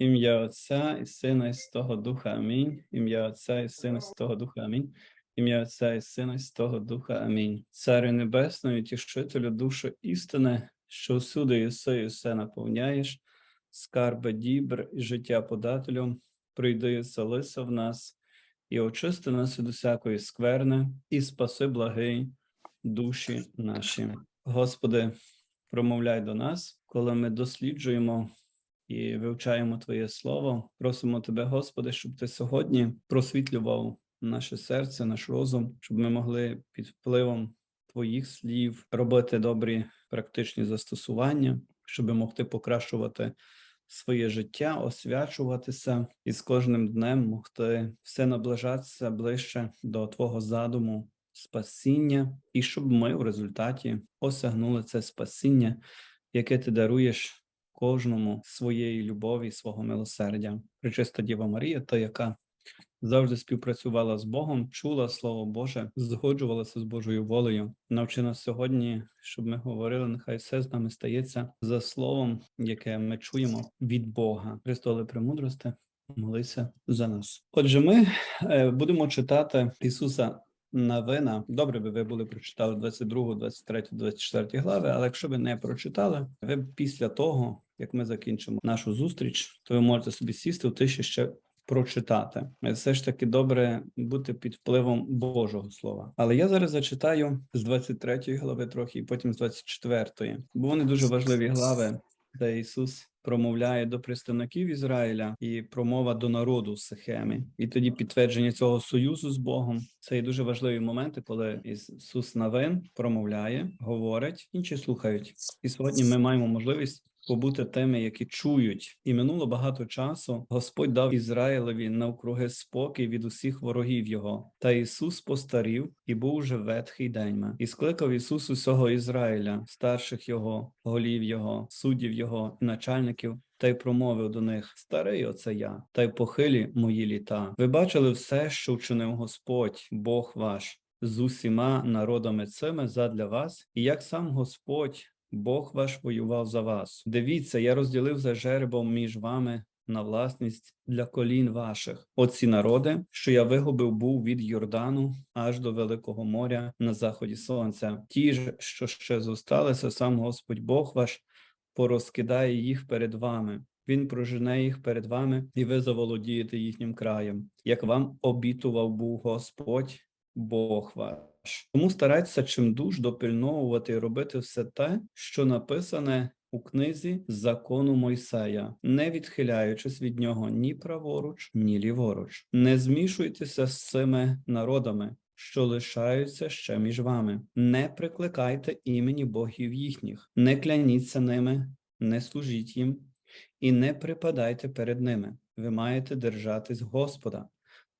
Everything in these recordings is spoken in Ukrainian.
Ім'я Отця і Сина і Святого Духа. Амінь. Ім'я Отця і Сина і Святого Духа. Амінь. Ім'я Отця і Сина і Святого Духа. Амінь. Царю Небесної, тішителю душу істини, що всюди єси і все наповняєш, скарби дібр і життя подателю, прийди селися в нас, і очисти нас від усякої скверни, і спаси благий душі наші. Господи, промовляй до нас, коли ми досліджуємо і вивчаємо Твоє Слово. Просимо Тебе, Господи, щоб Ти сьогодні просвітлював наше серце, наш розум, щоб ми могли під впливом Твоїх слів робити добрі практичні застосування, щоб могти покращувати своє життя, освячуватися і з кожним днем могти все наближатися ближче до Твого задуму. Спасіння, і щоб ми в результаті осягнули це спасіння, яке ти даруєш кожному своєї любові, свого милосердя. Пречиста Діва Марія, та яка завжди співпрацювала з Богом, чула Слово Боже, згоджувалася з Божою волею. Навчи нас сьогодні, щоб ми говорили, нехай все з нами стається за словом, яке ми чуємо від Бога. Христове премудрости, молися за нас. Отже, ми е, будемо читати Ісуса. Новина, добре би ви були прочитали 22, 23, 24 глави, але якщо ви не прочитали, ви після того, як ми закінчимо нашу зустріч, то ви можете собі сісти в тиші ще прочитати. Все ж таки добре бути під впливом Божого Слова. Але я зараз зачитаю з 23 глави трохи, і потім з 24, бо вони дуже важливі глави, де Ісус промовляє до представників Ізраїля і промова до народу з Сихемі. І тоді підтвердження цього союзу з Богом. Це є дуже важливі моменти, коли Ісус Навин промовляє, говорить, інші слухають. І сьогодні ми маємо можливість. Побути тими, які чують, і минуло багато часу. Господь дав Ізраїлеві навкруги спокій від усіх ворогів його. Та Ісус постарів і був уже ветхий день. І скликав Ісус усього Ізраїля, старших його, голів його, суддів його, начальників. Та й промовив до них старий оце я, та й похилі мої літа. Ви бачили все, що вчинив Господь, Бог ваш, з усіма народами цими задля вас, і як сам Господь. Бог ваш воював за вас. Дивіться, я розділив за жеребом між вами на власність для колін ваших. Оці народи, що я вигубив, був від Йордану аж до Великого моря на заході сонця. Ті ж, що ще зосталися, сам Господь Бог ваш порозкидає їх перед вами. Він прожене їх перед вами, і ви заволодієте їхнім краєм, як вам обітував був Господь, Бог ваш. Тому старайтеся чимдуж допильновувати і робити все те, що написане у книзі закону Мойсея, не відхиляючись від нього ні праворуч, ні ліворуч. Не змішуйтеся з цими народами. Що лишаються ще між вами, не прикликайте імені богів їхніх, не кляніться ними, не служіть їм і не припадайте перед ними. Ви маєте держатись Господа,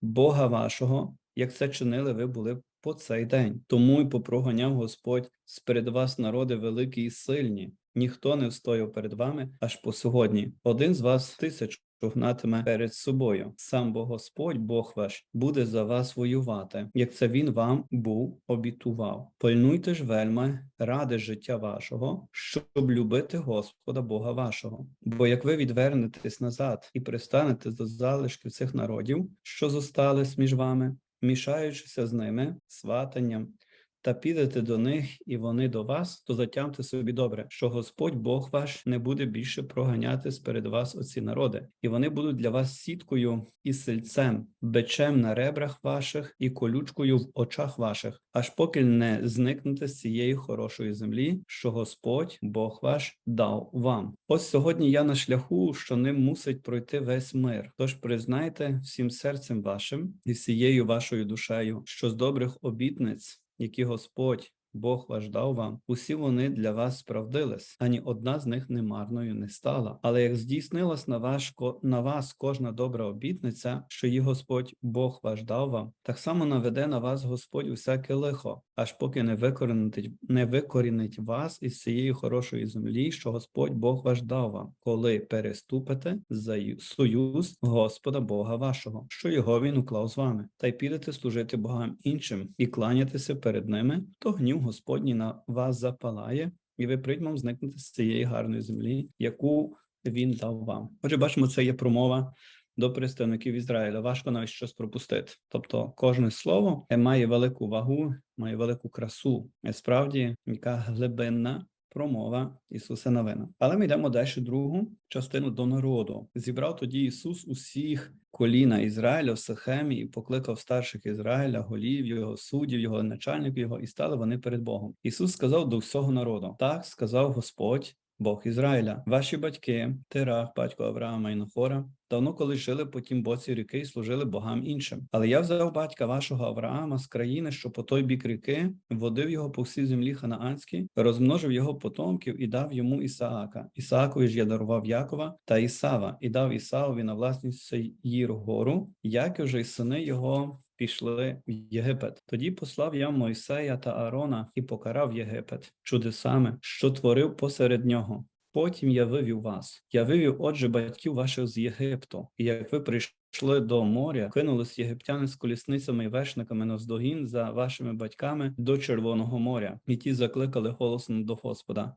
Бога вашого, як це чинили ви були по цей день. Тому й попроганяв Господь сперед вас народи великі і сильні. Ніхто не встояв перед вами аж по сьогодні. Один з вас тисячу гнатиме перед собою. Сам бо Господь, Бог ваш, буде за вас воювати, як це він вам був обітував. Пильнуйте ж вельми ради життя вашого, щоб любити Господа Бога вашого. Бо як ви відвернетесь назад і пристанете до залишків цих народів, що зостались між вами, мішаючися з ними сватанням, та підете до них, і вони до вас, то затямте собі добре, що Господь Бог ваш не буде більше проганяти сперед вас оці народи, і вони будуть для вас сіткою і сельцем, бичем на ребрах ваших і колючкою в очах ваших, аж поки не зникнете з цієї хорошої землі, що Господь Бог ваш дав вам. Ось сьогодні я на шляху, що ним мусить пройти весь мир. Тож признайте всім серцем вашим і всією вашою душею, що з добрих обітниць які Господь Бог ваш дав вам, усі вони для вас справдились, ані одна з них немарною не стала. Але як здійснилась на ваш на вас кожна добра обітниця, що її Господь Бог ваш дав вам, так само наведе на вас Господь усяке лихо, аж поки не викорінить, не викорінить вас із цієї хорошої землі, що Господь Бог ваш дав вам, коли переступите за союз Господа Бога вашого, що його він уклав з вами, та й підете служити богам іншим і кланятися перед ними, то гнів Господній на вас запалає, і ви приймом зникнете з цієї гарної землі, яку він дав вам. Отже, бачимо, це є промова до представників Ізраїля. Важко навіть щось пропустити. Тобто, кожне слово має велику вагу, має велику красу. І справді, яка глибинна промова Ісуса Навина. Але ми йдемо далі другу частину до народу. Зібрав тоді Ісус усіх коліна Ізраїля в Сахемі і покликав старших Ізраїля, голів його, суддів його, начальників його, і стали вони перед Богом. Ісус сказав до всього народу: так сказав Господь. Бог Ізраїля, ваші батьки, Терах, батько Авраама і Нахора, давно коли жили по тім боці ріки і служили богам іншим. Але я взяв батька вашого Авраама з країни, що по той бік ріки, водив його по всій землі ханаанській, розмножив його потомків і дав йому Ісаака. Ісаакові ж я дарував Якова та Ісава, і дав Ісаові на власність Сеїр гору, як уже й сини його пішли в Єгипет. Тоді послав я Мойсея та Аарона і покарав Єгипет чудесами, що творив посеред нього. Потім я вивів вас. Я вивів, отже, батьків ваших з Єгипту, і як ви прийшли до моря, кинулись єгиптяни з колісницями і вершниками навздогін за вашими батьками до Червоного моря, і ті закликали голосно до Господа.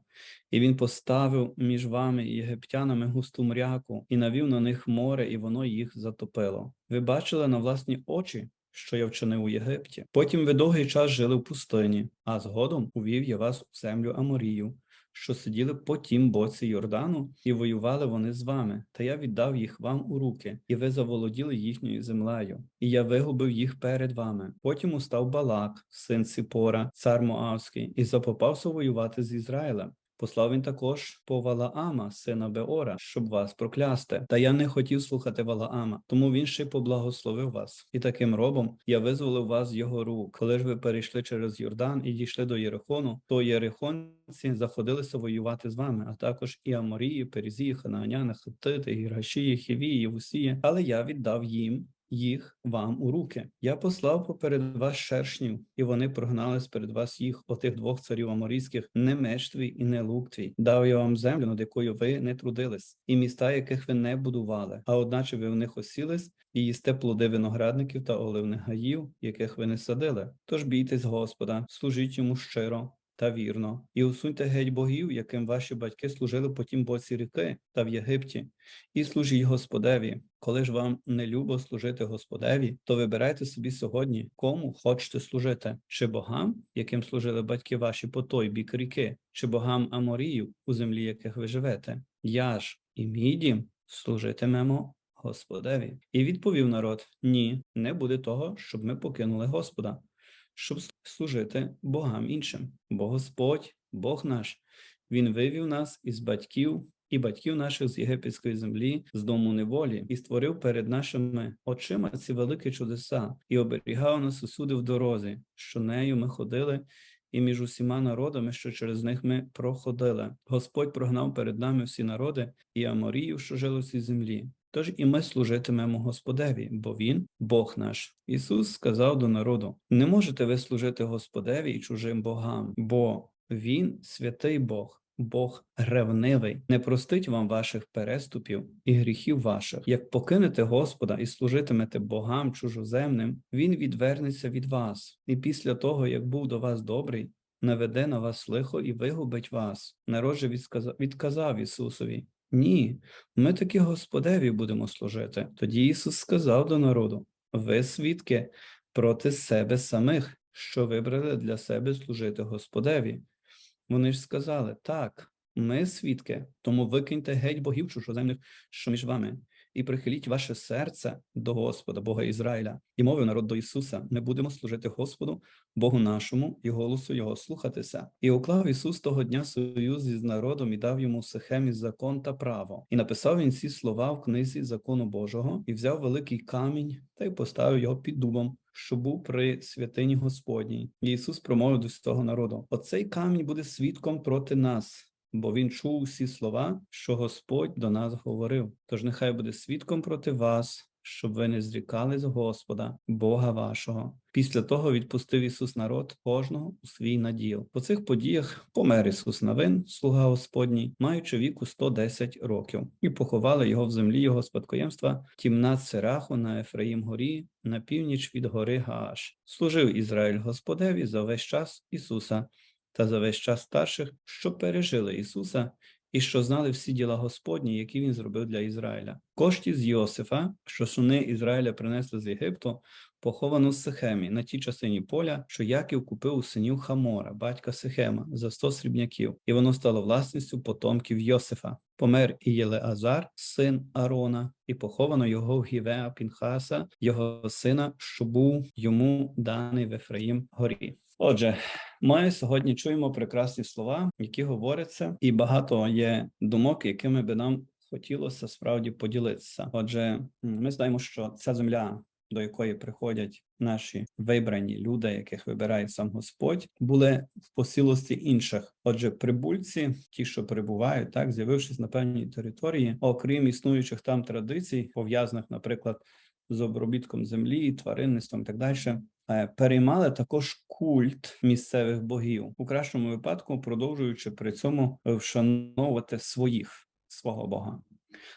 І він поставив між вами єгиптянами густу мряку, і навів на них море, і воно їх затопило. Ви бачили на власні очі, що я вчинив у Єгипті. Потім ви довгий час жили в пустині, а згодом увів я вас у землю Аморію, що сиділи по тім боці Йордану, і воювали вони з вами. Та я віддав їх вам у руки, і ви заволоділи їхньою землею. І я вигубив їх перед вами. Потім устав Балак, син Сипора, цар Моавський, і запопався воювати з Ізраїлем. Послав він також по Валаама, сина Беора, щоб вас проклясти. Та я не хотів слухати Валаама, тому він ще поблагословив вас. І таким робом я визволив вас з його рук. Коли ж ви перейшли через Йордан і дійшли до Єрихону, то єрихонці заходилися воювати з вами, а також і Аморії, Перезії, Ханааняни, Хиттити, Гіргашії, Хівії, Євусії. Але я віддав їм їх вам у руки. Я послав поперед вас шершнів, і вони прогнали перед вас їх, отих двох царів аморійських, не меч твій і не лук твій. Дав я вам землю, над якою ви не трудились, і міста, яких ви не будували, а одначе ви в них осілись і їсте плоди виноградників та оливних гаїв, яких ви не садили. Тож бійтесь Господа, служіть йому щиро. Та вірно, і усуньте геть богів, яким ваші батьки служили по тім боці ріки та в Єгипті, і служіть Господеві. Коли ж вам не любо служити Господеві, то вибирайте собі сьогодні, кому хочете служити, чи богам, яким служили батьки ваші по той бік ріки, чи богам Аморію, у землі яких ви живете. Я ж і мій дім служитимемо Господеві. І відповів народ: Ні, не буде того, щоб ми покинули Господа щоб служити богам іншим. Бо Господь, Бог наш, Він вивів нас із батьків і батьків наших з єгипетської землі, з дому неволі, і створив перед нашими очима ці великі чудеса, і оберігав нас усюди в дорозі, що нею ми ходили. І між усіма народами, що через них ми проходили. Господь прогнав перед нами всі народи і Аморію, що жили в цій землі, Тож і ми служитимемо Господеві, бо Він Бог наш. Ісус сказав до народу: не можете ви служити Господеві і чужим богам, бо Він святий Бог. Бог ревнивий, не простить вам ваших переступів і гріхів ваших. Як покинете Господа і служитимете богам чужоземним, Він відвернеться від вас, і після того, як був до вас добрий, наведе на вас лихо і вигубить вас. Народ же відказав, відказав Ісусові. Ні, ми таки Господеві будемо служити. Тоді Ісус сказав до народу: ви свідки проти себе самих, що вибрали для себе служити Господеві. Вони ж сказали: так, ми свідки, тому викиньте геть богів чужоземних, що між вами, і прихиліть ваше серце до Господа, Бога Ізраїля, і мовив народ до Ісуса: ми будемо служити Господу, Богу нашому, і голосу Його слухатися. І уклав Ісус того дня союз із народом і дав йому Сихемі закон та право. І написав він ці слова в книзі закону Божого, і взяв великий камінь та й поставив його під дубом. Що був при святині Господній, Ісус промовив до всього народу: Оцей камінь буде свідком проти нас, бо він чув усі слова, що Господь до нас говорив. Тож нехай буде свідком проти вас, щоб ви не зрікали з Господа, Бога вашого. Після того відпустив Ісус народ кожного у свій наділ. По цих подіях помер Ісус Навин, слуга Господній, маючи віку 110 років, і поховали його в землі його спадкоємства тімнат Сераху на Ефраїм горі на північ від гори Гааш. Служив Ізраїль Господеві за весь час Ісуса та за весь час старших, що пережили Ісуса і що знали всі діла Господні, які він зробив для Ізраїля. Кошті з Йосифа, що сини Ізраїля принесли з Єгипту, поховано в Сихемі на тій частині поля, що Яків купив у синів Хамора, батька Сихема, за сто срібняків, і воно стало власністю потомків Йосифа. Помер і Єлеазар, син Арона, і поховано його в Гівеа Пінхаса, його сина, що був йому даний в Ефраїм горі. Отже, ми сьогодні чуємо прекрасні слова, які говоряться, і багато є думок, якими би нам хотілося справді поділитися. Отже, ми знаємо, що ця земля до якої приходять наші вибрані люди, яких вибирає сам Господь, були в посілості інших. Отже, прибульці, ті, що перебувають, так з'явившись на певній території, окрім існуючих там традицій, пов'язаних, наприклад, з обробітком землі, тваринництвом і так далі. Переймали також культ місцевих богів у кращому випадку, продовжуючи при цьому вшановувати своїх свого Бога.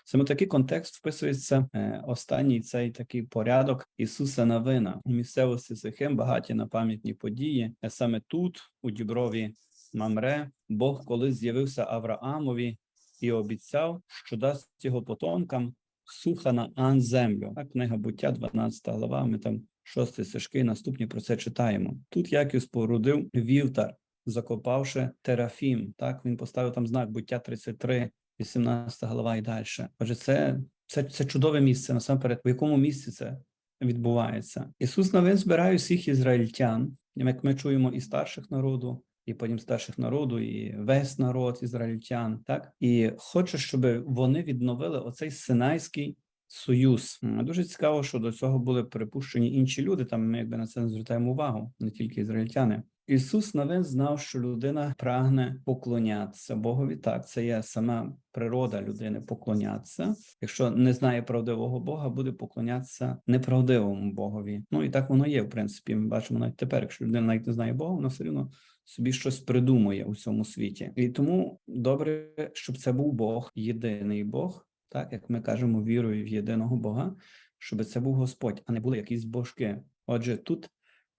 Саме такий контекст вписується е, останній цей такий порядок Ісуса Навина у місцевості Сихим, багаті на пам'ятні події. Е, саме тут, у діброві Мамре, Бог колись з'явився Авраамові і обіцяв, що дасть його потомкам суха на Ан землю. Так, книга буття, 12 глава. Ми там шості стежки, наступні про це читаємо. Тут Яків спорудив вівтар, закопавши терафім. Так він поставив там знак буття 33, 18 глава і далі. Отже, це, це, це чудове місце насамперед, в якому місці це відбувається. Ісус Новин збирає всіх ізраїльтян, як ми чуємо і старших народу. І потім старших народу, і весь народ ізраїльтян, так і хоче, щоб вони відновили оцей Синайський союз. Дуже цікаво, що до цього були припущені інші люди. Там ми якби на це не звертаємо увагу, не тільки ізраїльтяни. Ісус навин знав, що людина прагне поклонятися Богові. Так, це є сама природа людини поклонятися. Якщо не знає правдивого Бога, буде поклонятися неправдивому Богові. Ну і так воно є. В принципі, ми бачимо навіть тепер, якщо людина навіть не знає Бога, вона все одно собі щось придумує у цьому світі. І тому добре, щоб це був Бог, єдиний Бог, так як ми кажемо, вірою в єдиного Бога, щоб це був Господь, а не були якісь божки. Отже, тут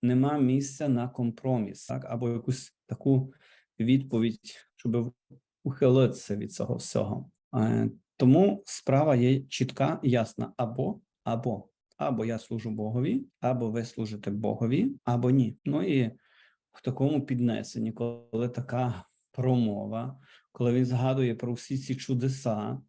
нема місця на компроміс, так або якусь таку відповідь, щоб ухилитися від цього всього. Е, тому справа є чітка і ясна: або, або, або я служу Богові, або ви служите Богові, або ні. Ну і в такому піднесенні, коли така промова, коли він згадує про всі ці чудеса,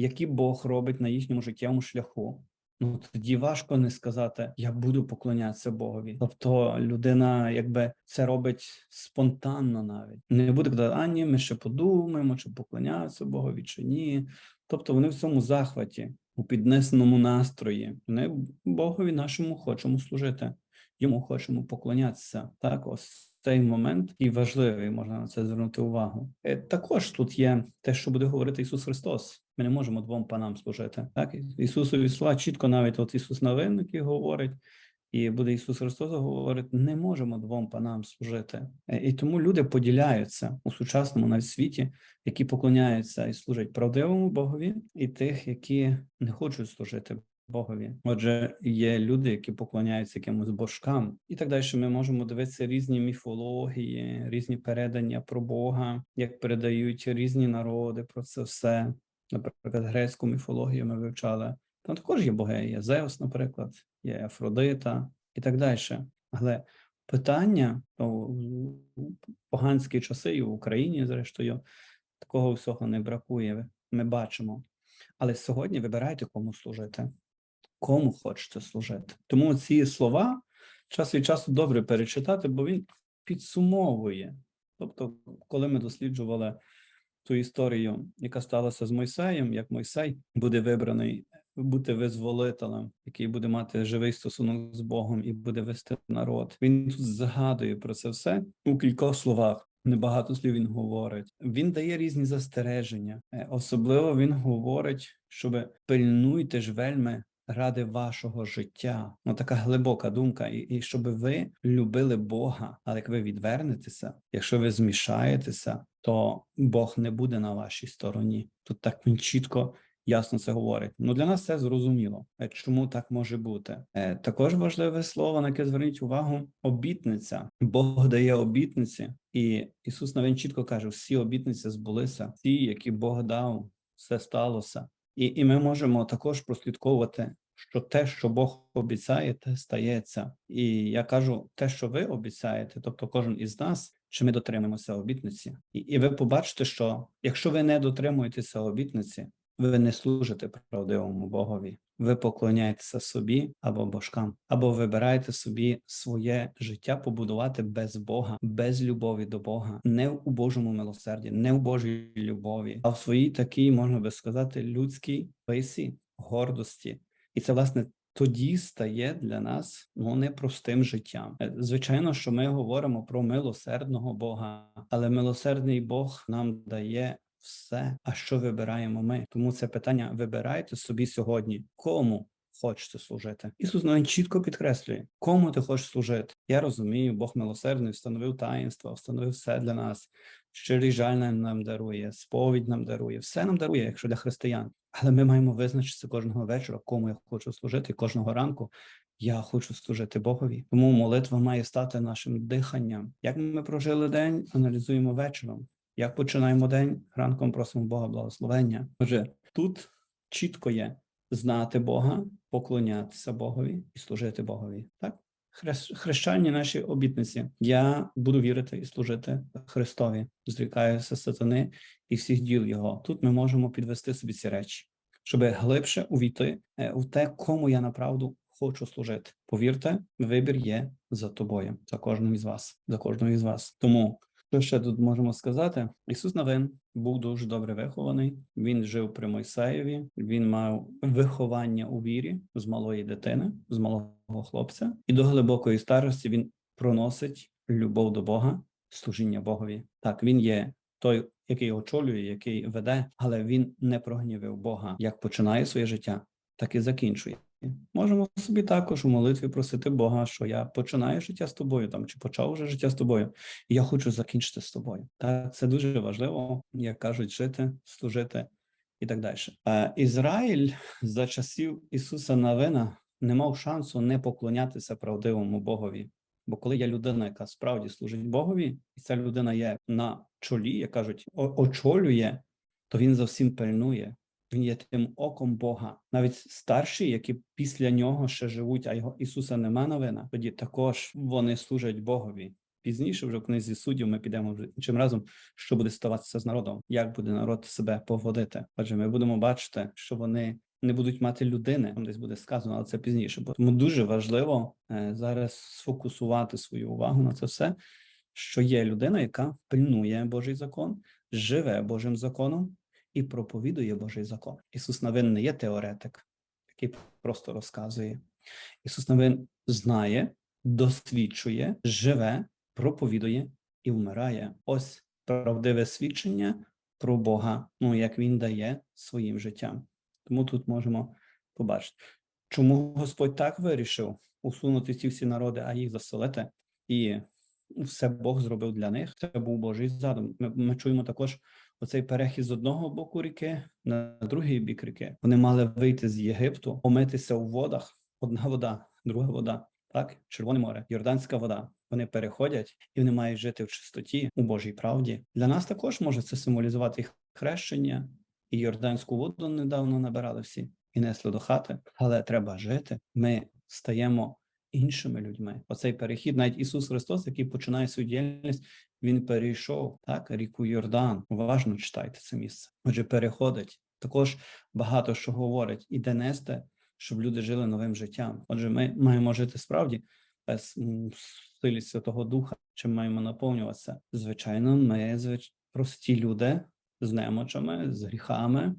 які Бог робить на їхньому життєвому шляху. Ну тоді важко не сказати, я буду поклонятися Богові. Тобто людина, якби це робить спонтанно, навіть не буде казати, а ні, ми ще подумаємо, чи поклонятися Богові, чи ні. Тобто вони в цьому захваті, у піднесеному настрої. Ми Богові нашому хочемо служити, йому хочемо поклонятися. Так, ось цей момент і важливий, можна на це звернути увагу. Е, також тут є те, що буде говорити Ісус Христос. Ми не можемо двом панам служити. Так, Ісусові слова чітко, навіть от Ісус Навин, який говорить, і буде Ісус Христос говорить: не можемо двом панам служити. Е, і тому люди поділяються у сучасному навіть світі, які поклоняються і служать правдивому Богові, і тих, які не хочуть служити Богові. Отже, є люди, які поклоняються якимось божкам, і так далі. Ми можемо дивитися різні міфології, різні передання про Бога, як передають різні народи про це все. Наприклад, грецьку міфологію ми вивчали. Там також є боги, є Зеус, наприклад, є Афродита і так далі. Але питання у поганські часи і в Україні, зрештою, такого всього не бракує. Ми бачимо. Але сьогодні вибирайте, кому служити кому хочете служити. Тому ці слова час від часу добре перечитати, бо він підсумовує. Тобто, коли ми досліджували ту історію, яка сталася з Мойсеєм, як Мойсей буде вибраний бути визволителем, який буде мати живий стосунок з Богом і буде вести народ. Він тут згадує про це все у кількох словах. Небагато слів він говорить. Він дає різні застереження. Е, особливо він говорить, щоб пильнуйте ж вельми ради вашого життя. Ну така глибока думка, і, і щоб ви любили Бога. Але як ви відвернетеся, якщо ви змішаєтеся, то Бог не буде на вашій стороні. Тут так він чітко ясно це говорить. Ну для нас це зрозуміло. Е, Чому так може бути? Е, Також важливе слово, на яке зверніть увагу: обітниця. Бог дає обітниці, і Ісус навіть чітко каже: всі обітниці збулися, ті, які Бог дав, все сталося. І, і ми можемо також прослідковувати, що те, що Бог обіцяє, те стається. І я кажу, те, що ви обіцяєте, тобто кожен із нас, чи ми дотримуємося обітниці, і, і ви побачите, що якщо ви не дотримуєтеся обітниці, ви не служите правдивому Богові. Ви поклоняєтеся собі або божкам, або вибираєте собі своє життя побудувати без Бога, без любові до Бога, не у Божому милосерді, не у Божій любові, а в своїй такій, можна би сказати, людській писі, гордості. І це власне тоді стає для нас ну непростим життям. Е, Звичайно, що ми говоримо про милосердного Бога, але милосердний Бог нам дає все. А що вибираємо ми? Тому це питання вибирайте собі сьогодні, кому хочете служити. Ісус навіть чітко підкреслює, кому ти хочеш служити. Я розумію, Бог милосердний встановив таїнство, встановив все для нас. Щирий жаль нам дарує, сповідь нам дарує, все нам дарує, якщо для християн. Але ми маємо визначитися кожного вечора, кому я хочу служити, кожного ранку. Я хочу служити Богові. Тому молитва має стати нашим диханням. Як ми прожили день, аналізуємо вечором. Як починаємо день, ранком просимо Бога благословення. Отже, тут чітко є знати Бога, поклонятися Богові і служити Богові. Так? Хрещ- Хрещальні наші обітниці. Я буду вірити і служити Христові, зрікаюся сатани і всіх діл Його. Тут ми можемо підвести собі ці речі, щоб глибше увійти е, у те, кому я направду хочу служити. Повірте, вибір є за тобою, за кожним із вас, за кожним із вас. Тому що ще тут можемо сказати? Ісус Навин був дуже добре вихований. Він жив при Мойсеєві. Він мав виховання у вірі з малої дитини, з малого хлопця, і до глибокої старості він проносить любов до Бога, служіння Богові. Так, він є той, який очолює, який веде, але він не прогнівив Бога. Як починає своє життя, так і закінчує. Можемо собі також у молитві просити Бога, що я починаю життя з тобою, там чи почав вже життя з тобою, і я хочу закінчити з тобою. Так, це дуже важливо, як кажуть, жити, служити і так далі. Е, Ізраїль за часів Ісуса Навина не мав шансу не поклонятися правдивому Богові. Бо коли є людина, яка справді служить Богові, і ця людина є на чолі, як кажуть, очолює, то він за всім пильнує. Він є тим оком Бога. Навіть старші, які після нього ще живуть, а його Ісуса нема новина, тоді також вони служать Богові. Пізніше, вже в книзі суддів, ми підемо вже іншим разом, що буде ставатися з народом, як буде народ себе поводити. Отже, ми будемо бачити, що вони не будуть мати людини, там десь буде сказано, але це пізніше. Бо Тому дуже важливо е, зараз сфокусувати свою увагу на це все, що є людина, яка пильнує Божий закон, живе Божим законом і проповідує Божий закон. Ісус Навин не є теоретик, який просто розказує. Ісус Навин знає, досвідчує, живе, проповідує і вмирає. Ось правдиве свідчення про Бога, ну як Він дає своїм життям. Тому тут можемо побачити, чому Господь так вирішив усунути ці всі народи, а їх заселити, і все Бог зробив для них. Це був Божий задум. Ми, ми чуємо також оцей перехід з одного боку ріки на другий бік ріки. Вони мали вийти з Єгипту, омитися у водах. Одна вода, друга вода, так, Червоне море, Йорданська вода. Вони переходять і вони мають жити в чистоті у Божій правді. Для нас також може це символізувати хрещення, і Йорданську воду недавно набирали всі і несли до хати. Але треба жити. Ми стаємо іншими людьми. Оцей перехід, навіть Ісус Христос, який починає свою діяльність, він перейшов так ріку Йордан. Уважно читайте це місце. Отже, переходить. Також багато що говорить, іде нести, щоб люди жили новим життям. Отже, ми маємо жити справді без силі Святого Духа. Чим маємо наповнюватися? Звичайно, ми звич... прості люди з немочами, з гріхами,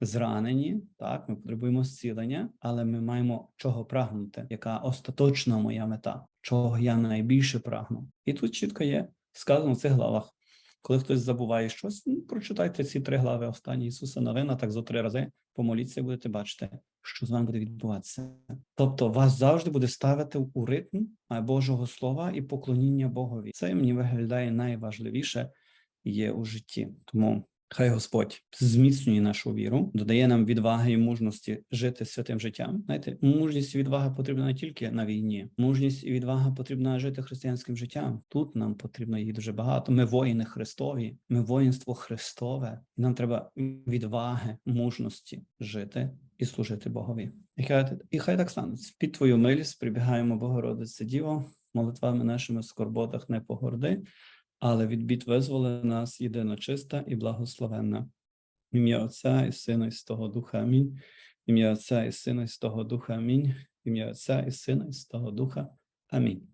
зранені. Так, ми потребуємо зцілення, але ми маємо чого прагнути, яка остаточна моя мета, чого я найбільше прагну. І тут чітко є сказано в цих главах. Коли хтось забуває щось, ну, прочитайте ці три глави останні Ісуса Новина, так зо три рази помоліться, і будете бачити, що з вами буде відбуватися. Тобто вас завжди буде ставити у ритм Божого Слова і поклоніння Богові. Це мені виглядає найважливіше є у житті. Тому Хай Господь зміцнює нашу віру, додає нам відваги і мужності жити святим життям. Знаєте, мужність і відвага потрібна не тільки на війні. Мужність і відвага потрібна жити християнським життям. Тут нам потрібно їх дуже багато. Ми воїни Христові, ми воїнство Христове. І нам треба відваги, мужності жити і служити Богові. І хай, і хай так станеться. Під твою милість прибігаємо, Богородице Діво, молитвами нашими в скорботах не погорди, але від бід визволи нас єдиночиста і благословенна. Ім'я Отця і Сина і Святого Духа Амінь. Ім'я Отця і Сина і Святого Духа Амінь. Ім'я Отця і Сина і Святого Духа Амінь.